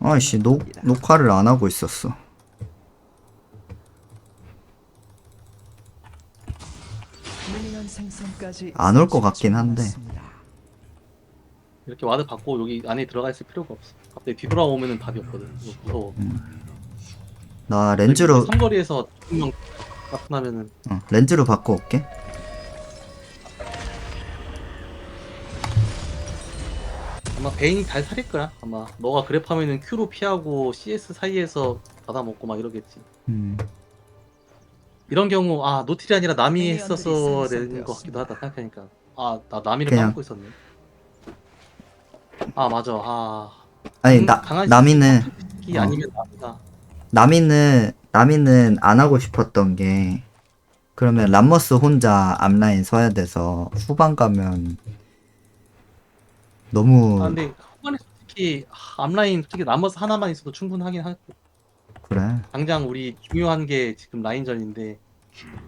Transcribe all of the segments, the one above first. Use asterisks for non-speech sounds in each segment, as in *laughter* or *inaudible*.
아이씨 녹, 녹화를 안 하고 있었어 미니언 생성까지 안올 것 같긴 한데. 이렇게 와드 받고 여기 안에 들어가 있을 필요가 없어. 갑자기 뒤돌아오면은 답이 없거든. 이거 무서워. 나 렌즈로 삼거리에서 분명 나타나면은 어, 렌즈로 바꿔 올게 아마 베인이 잘 살릴 거야. 아마 너가 그랩하면은 Q로 피하고 CS 사이에서 받아먹고 막 이러겠지. 음. 이런 경우 아 노틸이 아니라 남이 미니언들이 했어서 되는. 것 같기도 하다 생각하니까 아 나 남이를 그냥. 까먹고 있었네. 아 맞아. 아 아니 음, 나 강아지 남이는 이 어. 아니면 남이다. 남이는 남이는 안 하고 싶었던 게 그러면 람머스 혼자 앞라인 서야 돼서 후반 가면 너무 아 근데 후반에 솔직히 아, 앞라인 솔직히 남아서 하나만 있어도 충분하긴 하고 그래 당장 우리 중요한 게 지금 라인전인데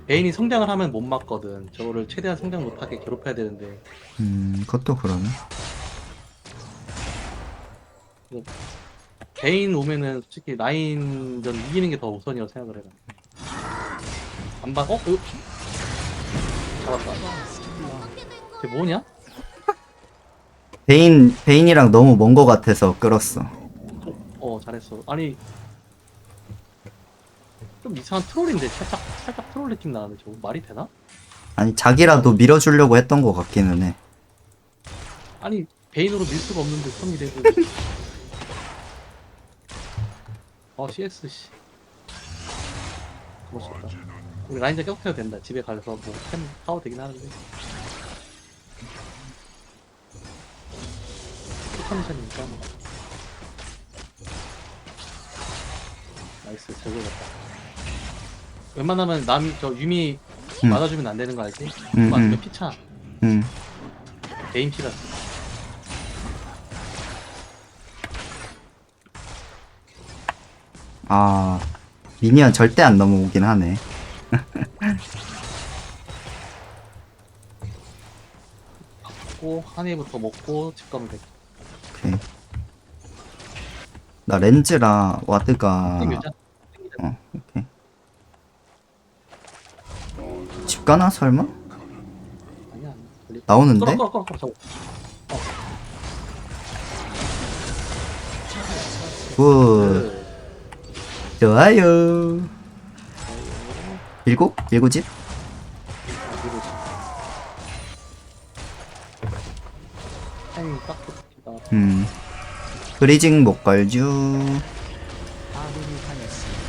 베인이 성장을 하면 못 막거든. 저거를 최대한 성장 못하게 괴롭혀야 되는데 음 그것도 그러네 베인 오면은 솔직히 라인전 이기는 게 더 우선이라고 생각을 해요. 안 봐? 어? 어? 잡았다. 쟤 뭐냐? 베인 베인이랑 너무 먼 거 같아서 끌었어 어 잘했어. 아니 좀 이상한 트롤인데 살짝 살짝 트롤 느낌 나는데 저거 말이 되나? 아니 자기라도 밀어주려고 했던 거 같기는 해 아니 베인으로 밀 수가 없는데 손이 되고. 어 CS 씨. 멋있다. 우리 라인전 계속해도 된다. 집에 가서 뭐템 사도 되긴 하는데. 포커미션이니까. 나이스 잘 걸렸다. 웬만하면 남이 저 유미 음. 맞아주면 안 되는 거 알지? 음, 맞으면 음. 피차. 음 개인 피가. 아 미니언 절대 안 넘어오긴 하네 *laughs* 먹고 한 해부터 먹고 집 가면 돼. 오케이 나 렌즈랑 와드가. 어 오케이 집 가나 설마? 아니야. 아니야. 나오는데? 끌어 끌어 끌어 끌어. 저거. 굿 그, 좋아요 일곱? 일곱집? 브리징 못 당했습니다.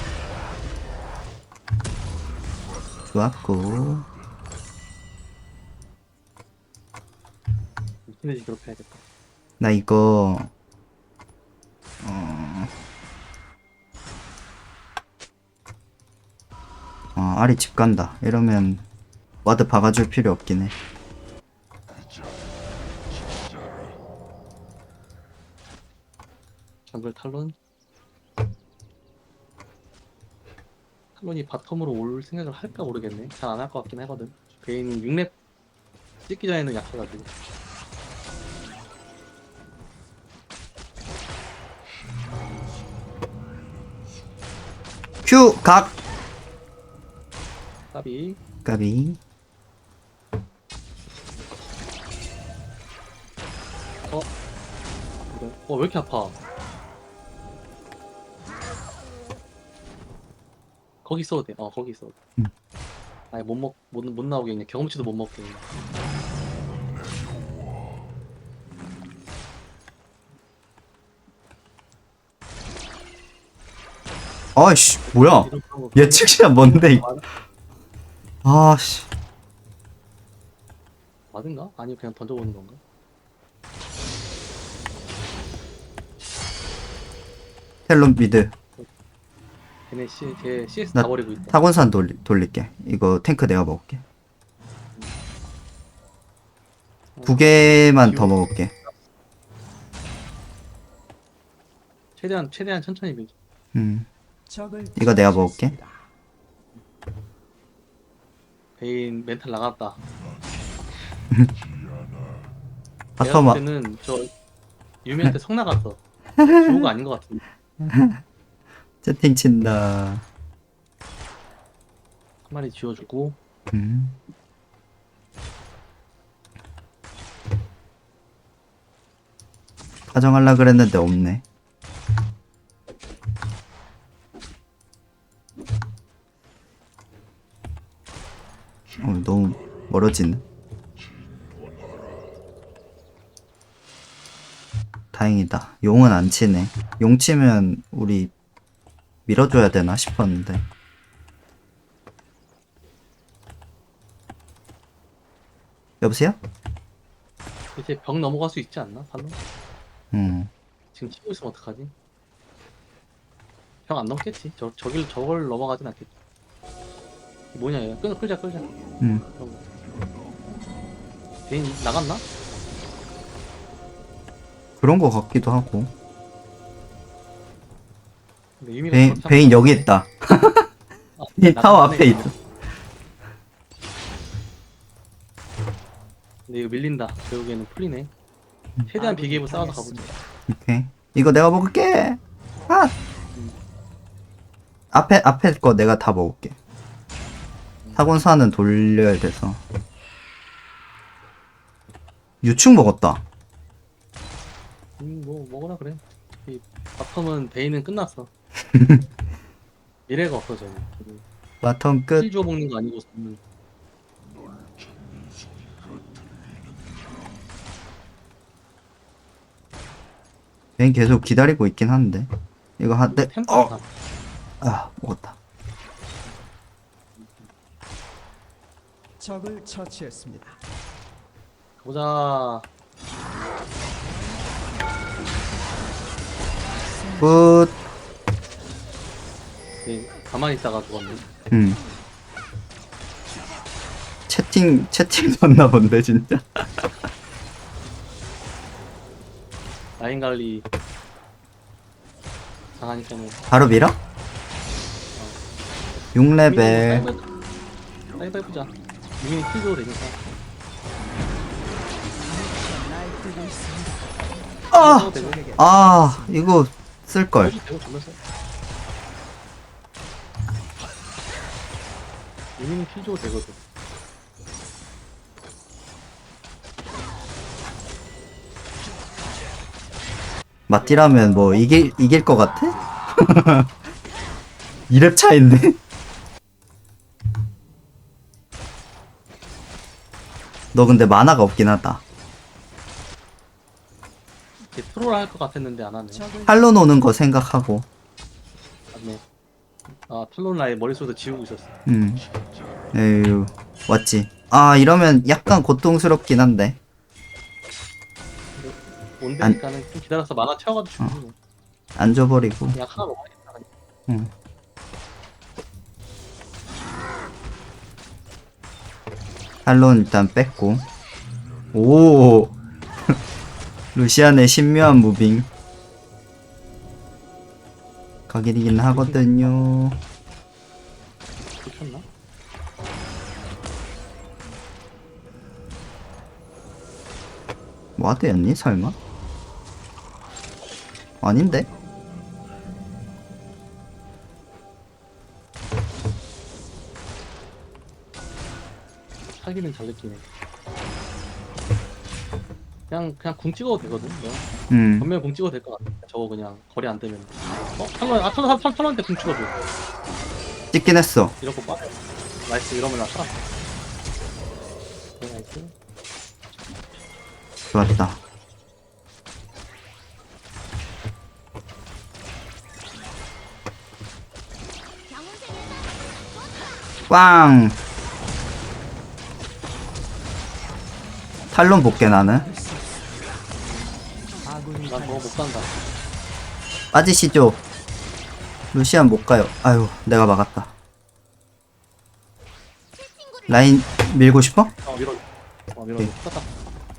좋았고 시너지 괴롭혀야겠다. 나 이거 어... 어 아리 집 간다 이러면 와드 박아줄 필요 없긴 해 정글 탈론. 탈론이 바텀으로 올 생각을 할까 모르겠네. 잘 안 할 것 같긴 하거든. 베인이 6렙 찍기 전에는 약해가지고. 큐! 각! 까비. 까비 그래. 어, 왜 이렇게 아파? 거기 있어도 돼. 어, 거기 있어도 돼. 음. 아니, 못 먹, 못, 못 나오게 그냥 경험치도 못 먹게. 그냥. 아이씨 뭐야 이런 거 예측 시간 뭔데 아씨 맞은가? 아니면 그냥 던져보는 건가? 텔론 미드 걔네 C, 걔 CS 나 다 버리고 있다. 타곤산 돌리, 돌릴게 이거 탱크 내가 먹을게 두 개만 더 먹을게 최대한, 최대한 천천히 밀자. 음 이거 내가 먹을게. 베인 멘탈 나갔다. *laughs* 바텀아 때는 저 유미한테 성 나갔어. *laughs* 지호가 아닌 것 같은데. 채팅 친다. 한 마리 지워주고. 음. 가정하려 그랬는데 없네. 어, 너무 멀어지네. 다행이다. 용은 안 치네. 용 치면 우리 밀어줘야 되나 싶었는데. 여보세요? 이제 벽 넘어갈 수 있지 않나? 방금? 음. 지금 치고 있으면 어떡하지? 벽 안 넘겠지? 저, 저길, 저걸 넘어가진 않겠지. 뭐냐, 얘. 끌, 끌자, 끌자. 음. 대인 나갔나? 그런 거 같기도 하고. 근데 유미가 베인, 베인 여기 있다. 아, *laughs* 이 타워 나갔네. 앞에 있어. 근데 이거 밀린다. 결국에는 풀리네. 최대한 비게이브 싸워서 가보자. 오케이. 이거 내가 먹을게. 아. 앞에 앞에 거 내가 다 먹을게. 사곤사는 돌려야 돼서. 유충 먹었다. 음, 뭐, 먹으라 그래. 이 바텀은 베인은 끝났어. *laughs* 미래가 없어, 저는. 바텀 끝. 킬 주워 먹는 거 아니고, 음, 베인 계속 기다리고 있긴 한데. 이거 한 대. 템포 어. 다 아 먹었다. 적을 처치했습니다. 보자. 굿. 네, 가만히 있다가 죽었네. 음. 채팅 채팅 졌나 본데 진짜. *laughs* 라인 관리 당하니까는. 바로 밀어? 6레벨. 사이버 해보자. 유민이 킬 줘도 되니까. 아! 아, 이거 쓸걸. 되고. 킬 줘도 되거든. 맞디라면 뭐 이길 이길 것 같아? *laughs* 2렙 차인데. 너 근데 만화가 없긴 하다. 이렇게 트롤 할것 같았는데 안 하네. 팔로 노는 거 생각하고. 맞네. 아, 탈론 라인 머릿속에서 지우고 있었어. 음. 에휴, 왔지. 아, 이러면 약간 고통스럽긴 한데. 온다니까는 좀 기다려서 만화 채워가지고 죽이고. 뭐. 안 줘버리고. 약 하나 먹어야겠다. 그냥. 응. 탈론 일단 뺐고. 오! *laughs* 루시안의 신묘한 무빙. 가길이긴 하거든요. 와드였니? 설마? 아닌데? 사기는 잘 느끼네. 그냥 그냥 궁 찍어도 되거든. 뭐. 음. 전면 궁 찍어도 될 것 같아. 저거 그냥 거리 안 되면. 어? 탈론 아 탈론 탈 탈론한테 궁 찍어줘. 찍긴 했어. 이러고 빠. 나이스 이러면 나. 네, 좋았다. 꽝! 탈론 볼게 나는. 난 저거 못 간다. 빠지시죠. 루시안 못 가요. 아유, 내가 막았다. 라인 밀고 싶어? 어 밀어. 어 밀어. 오케이. 떴다.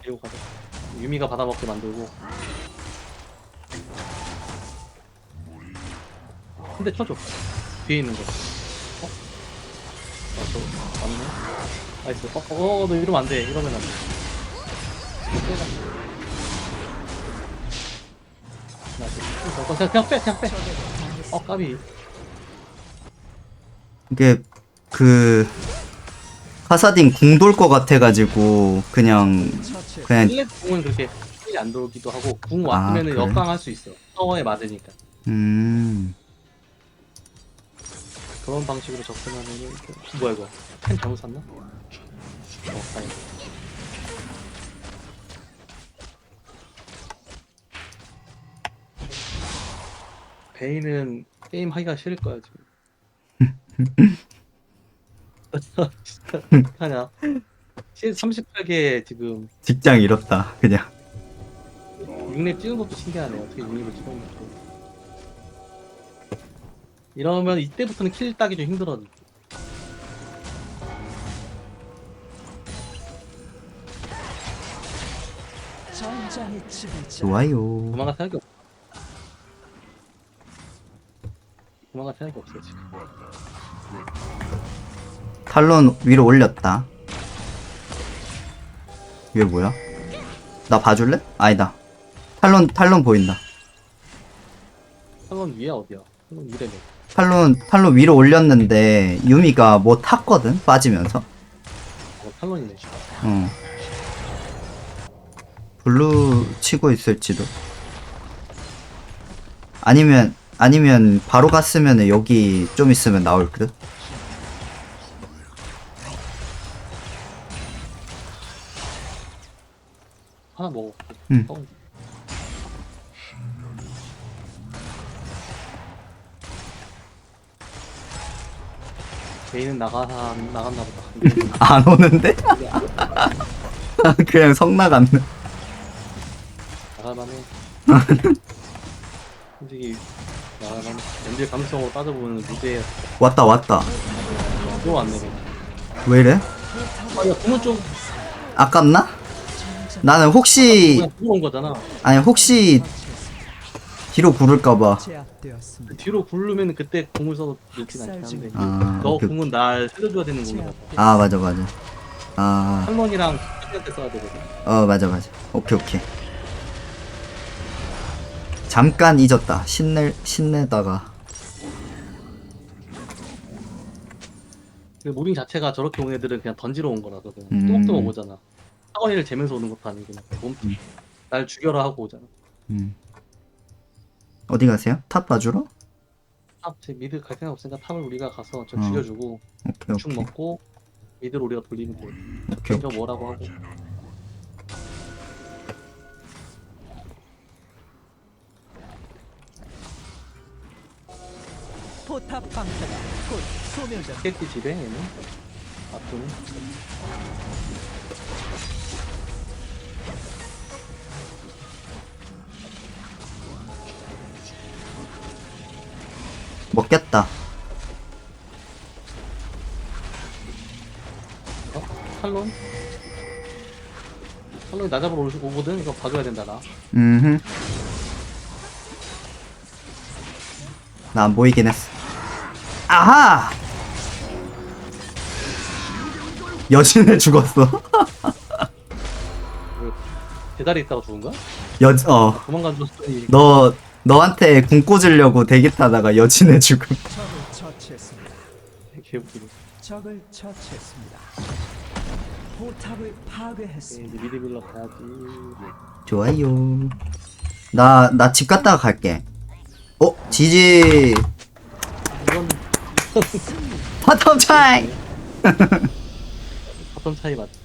밀고 가자. 유미가 받아먹게 만들고. 한대 쳐줘. 뒤에 있는 거. 어? 아, 저, 맞네. 나이스. 어, 어, 너 이러면 안 돼. 이러면 안 돼. 이거 빼자. 나이스. 어, 그냥, 그냥 빼, 그냥 빼. 어, 까비. 이게 그 카사딘 궁 돌 것 같아가지고 그냥. 그냥 1렙 궁은 그렇게 힐이 안 돌기도 하고, 궁 아, 왔으면은 그래? 역강할 수 있어. 타워에 맞으니까. 음 그런 방식으로 접근하면은, 그- 뭐야, 이거. 펜 잘못 샀나? 어, 다행이다. 베인은 게임 하기가 싫을 거야 지금. *laughs* *laughs* 진짜 어떡하냐? 38개 지금 직장 잃었다 그냥 6렙 찍은 것도 신기하네. 어떻게 6렙을 찍었나? 이러면 이때부터는 킬 따기 좀 힘들어. 전장의 지배자. 좋아요 도망갈 생각이 없어. 도망갈 생각이 없어 지금. 탈론 위로 올렸다 이게 뭐야? 나 봐줄래? 아니다 탈론 탈론 보인다 상원 위에 어디야? 상원 위래네. 탈론 탈론 위로 올렸는데 유미가 뭐 탔거든 빠지면서 어, 탈론이네. 씨. 어 블루 치고 있을지도 아니면 아니면 바로 갔으면 여기 좀 있으면 나올 듯 하나 먹어. 응. 어. 개인은 나가 나갔나 보다. *laughs* 안 오는데? *laughs* 그냥 성 나갔네 나갈만해. *laughs* 솔직히 나갈만. 연질 감성으로 따져보면 무대에 왔다 왔다 또 왔네. 왜 이래? 아, 야, 구문 좀 아깝나? 나는 혹시 그냥 들어온 거잖아. 아니 혹시 뒤로 구를까봐 제압되었습니다. 뒤로 굴르면 그때 공을 써도 늦진 않긴 한데. 아, 너 그- 공은 날 살려줘야 되는 공이라서. 아 맞아 맞아 아 탈론이랑 때 써야 되거든. 어 맞아 맞아 오케이 오케이 잠깐 잊었다 신내 신내다가 그 무빙 자체가 저렇게 온 애들은 그냥 던지러 온 거라서 그냥 음. 뚜벅뚜벅 오잖아. 사거리를 재면서 오는 것도 아니고 그냥 몸, 음. 날 죽여라 하고 오잖아. 음. 어디 가세요? 탑 봐주러? 탑, 제 미드 갈 생각 없으니까 탑을 우리가 가서 저 어. 죽여주고 오케이 죽 오케이 먹고 미드를 우리가 돌리면 돼. 오케이 저 뭐라고 하고. 포탑 방패가 곧 소멸자. 깨끼 집에 얘는 앞두는 먹겠다 어? 탈론? 탈론이 나 잡으러 올- 오거든? 이거 봐줘야 된다 나. 음흠 나 안 보이긴 했어 아하 여신을 죽었어 대다리 있다가 죽은 거야? 여 어 도망간 줬더니 너 너한테 궁 꽂으려고 대기 타다가 여친의 죽음 적을 처치했습니다. 개웃기네. 적을 처치했습니다. 포탑을 파괴했습니다. 이제 미드 빌러 가야지. 좋아요 나 나 집 갔다가 갈게 어 지지 이건 바텀 차이 *laughs* *laughs* 어떤 차이 맞지?